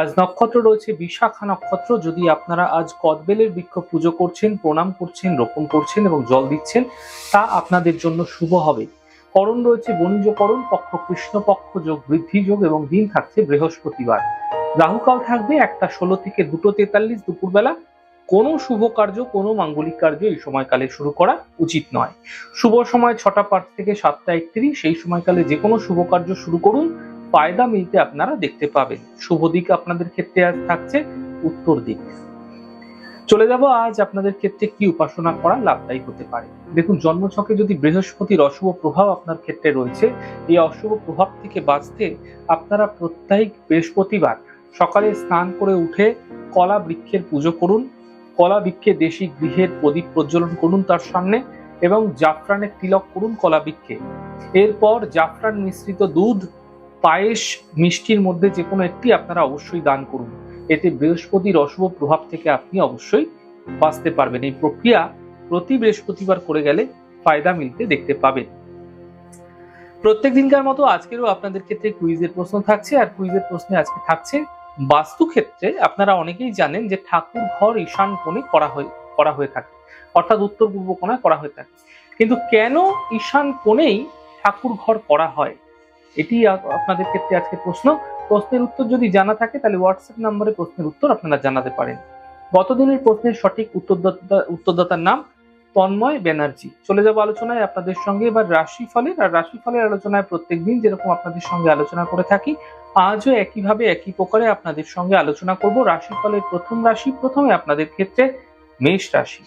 আজ নক্ষত্র রয়েছে, বিশাখা নক্ষত্র। যদি আপনারা আজ কদবেলের বৃক্ষ পুজো করছেন, প্রণাম করছেন, রোপণ করছেন এবং জল দিচ্ছেন, তা আপনাদের জন্য শুভ হবে। করণ রয়েছে বণিজ করণ পক্ষ কৃষ্ণপক্ষ যোগ, বৃদ্ধি যোগ এবং দিন থাকছে বৃহস্পতিবার। রাহুকাল থাকবে একটা ষোলো থেকে দুটো তেতাল্লিশ দুপুরবেলা। কোনো শুভ কার্য, কোনো মাঙ্গলিক কার্য এই সময়কালে শুরু করা উচিত নয়। শুভ সময় ছটা পাঁচ থেকে সাতটা একত্রিশ সেই সময়কালে যে কোনো শুভ কার্য শুরু করুন। ফায়দা মিলতে আপনারা দেখতে পাবেন। শুভ দিক আপনাদের ক্ষেত্রে আজ থাকছে, উত্তর দিক। চলে যাব আজ আপনাদের ক্ষেত্রে কি উপাসনা করা লাভদায়ী হতে পারে। দেখুন, জন্মছকে যদি বৃহস্পতির অশুভ প্রভাব আপনার ক্ষেত্রে রয়েছে, এই অশুভ প্রভাব থেকে বাঁচতে আপনারা প্রত্যেক বৃহস্পতিবার সকালে স্নান করে উঠে কলা বৃক্ষের পুজো করুন, কলা বৃক্ষে দেশি গৃহের প্রদীপ প্রজ্বলন করুন তার সামনে এবং জাফরানের তিলক করুন কলা বৃক্ষে। এরপর জাফরান মিশ্রিত দুধ পায়েস মিষ্টির মধ্যে যে কোনো একটি আপনারা অবশ্যই দান করুন। এতে বৃহস্পতির অশুভ প্রভাব থেকে আপনি অবশ্যই বাঁচতে পারবেন। এই প্রক্রিয়া প্রতি বৃহস্পতিবার করে গেলে ফায়দা মিলতে দেখতে পাবেন। প্রত্যেক দিনকার মতো আজকেরও আপনাদের ক্ষেত্রে কুইজের প্রশ্ন থাকছে। আর কুইজের প্রশ্নে আজকে থাকছে বাস্তু ক্ষেত্রে আপনারা অনেকেই জানেন যে ঠাকুর ঘর ঈশান কোণে করা হয়ে করা হয়ে থাকে। অর্থাৎ উত্তর পূর্ব কোণায় করা হয়ে থাকে। কিন্তু কেন ঈশান কোণেই ঠাকুর ঘর করা হয়? এটি আপনাদের ক্ষেত্রে আজকে প্রশ্ন। প্রশ্নের উত্তর যদি জানা থাকে, তাহলে হোয়াটসঅ্যাপ নম্বরে প্রশ্নের উত্তর আপনারা জানাতে পারেন। গতদিনের প্রশ্নের সঠিক উত্তরদাতা, উত্তরদাতার নাম তন্ময় ব্যানার্জি। চলে যাব আলোচনায় আপনাদের সঙ্গে। এবার রাশিফলের, আর রাশিফলের আলোচনায় প্রত্যেকদিন যেরকম আপনাদের সঙ্গে আলোচনা করে থাকি, আজও একইভাবে একই প্রকারে আপনাদের সঙ্গে আলোচনা করব। রাশিফলের প্রথম রাশি, প্রথমে আপনাদের ক্ষেত্রে মেষ রাশি।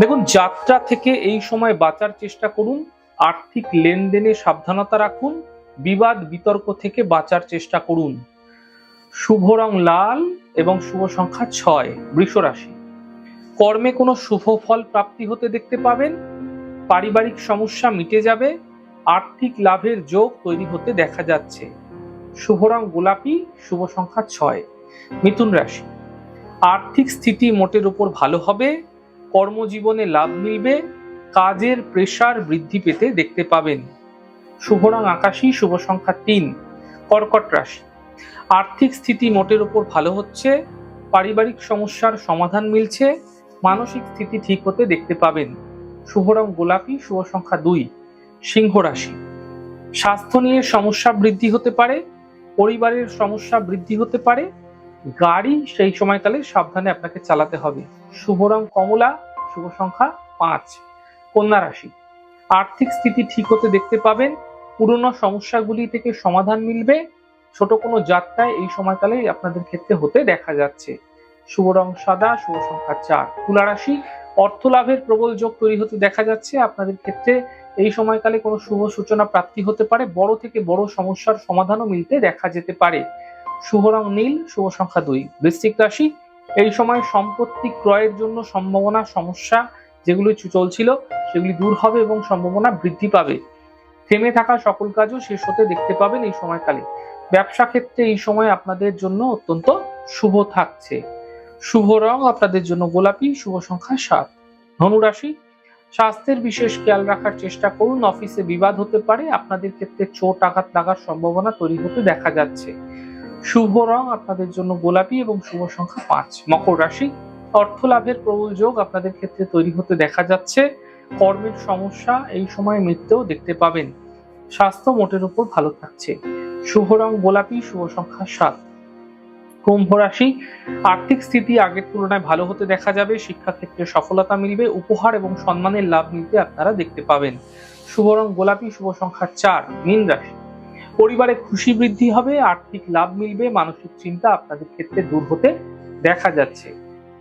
দেখুন, যাত্রা থেকে এই সময় বাঁচার চেষ্টা করুন। আর্থিক লেনদেনে সাবধানতা রাখুন। বিবাদ বিতর্ক থেকে বাঁচার চেষ্টা করুন। শুভ রং লাল এবং শুভ সংখ্যা ছয় বৃষ রাশি কর্মে কোনো শুভ ফল প্রাপ্তি হতে দেখতে পাবেন। পারিবারিক সমস্যা মিটে যাবে। আর্থিক লাভের যোগ তৈরি হতে দেখা যাচ্ছে। শুভ রং গোলাপি, শুভ সংখ্যা ছয়, মিথুন রাশি। আর্থিক স্থিতি মোটের উপর ভালো হবে। কর্মজীবনে লাভ মিলবে। কাজের প্রেসার বৃদ্ধি পেতে দেখতে পাবেন। শুভ রং আকাশী শুভ সংখ্যা তিন, কর্কট রাশি। আর্থিক স্থিতি মোটের উপর ভালো হচ্ছে, পারিবারিক সমস্যার সমাধান মিলছে, মানসিক স্থিতি ঠিক হতে দেখতে পাবেন। শুভ রং গোলাপি শুভ সংখ্যা দুই, সিংহ রাশি। স্বাস্থ্য নিয়ে সমস্যা বৃদ্ধি হতে পারে, পরিবারের সমস্যা বৃদ্ধি হতে পারে, গাড়ি সেই সময়কালে সাবধানে আপনাকে চালাতে হবে। শুভ রং কমলা শুভ সংখ্যা পাঁচ, কন্যা রাশি। আর্থিক স্থিতি ঠিক হতে দেখতে পাবেন পুরনো সমস্যাগুলি থেকে সমাধান মিলবে। ছোট কোনো যাত্রায় এই সময়কালে আপনাদের ক্ষেত্রে হতে দেখা যাচ্ছে। শুভ রং সাদা, শুভ সংখ্যা চার। তুলা রাশি, অর্থ লাভের প্রবল যোগ তৈরি হতে দেখা যাচ্ছে। আপনাদের ক্ষেত্রে এই সময়কালে কোনো শুভ সূচনা প্রাপ্তি হতে পারে। বড় থেকে বড় সমস্যার সমাধানও মিলতে দেখা যেতে পারে। শুভ রং নীল, শুভ সংখ্যা দুই। বৃশ্চিক রাশি, এই সময় সম্পত্তি ক্রয়ের জন্য সম্ভাবনা, সমস্যা যেগুলি চলছিল, সেগুলি দূর হবে এবং সম্ভাবনা বৃদ্ধি পাবে। থেমে থাকা সকল কাজও শেষ হতে দেখতে পাবেন এই সময়কালে ব্যবসা ক্ষেত্রে এই সময় আপনাদের জন্য অত্যন্ত শুভ থাকছে। শুভ রং আপনাদের জন্য গোলাপি, শুভ সংখ্যা সাত। ধনুরাশি, স্বাস্থ্যের বিশেষ খেয়াল রাখার চেষ্টা করুন। অফিসে বিবাদ হতে পারে, আপনাদের ক্ষেত্রে চোট আঘাত লাগার সম্ভাবনা তৈরি হতে দেখা যাচ্ছে। শুভ রং আপনাদের জন্য গোলাপি এবং শুভ সংখ্যা পাঁচ। মকর রাশি অর্থ লাভের প্রবল যোগ আপনাদের ক্ষেত্রে তৈরি হতে দেখা যাচ্ছে। কর্মের সমস্যা এই সময় মৃত্যুও দেখতে পাবেন। স্বাস্থ্য মোটের উপর ভালো থাকছে। শুভ রং গোলাপি, শুভ সংখ্যা সাত। কুম্ভ রাশি, আর্থিক স্থিতি আগের তুলনায় ভালো হতে দেখা যাবে। শিক্ষাক্ষেত্রে সফলতা মিলবে। উপহার এবং সম্মানের লাভ মিলতে আপনারা দেখতে পাবেন। শুভ রং গোলাপি, শুভ সংখ্যা চার, মীন রাশি। পরিবারে খুশি বৃদ্ধি হবে, আর্থিক লাভ মিলবে, মানসিক চিন্তা আপনাদের ক্ষেত্রে দূর হতে দেখা যাচ্ছে।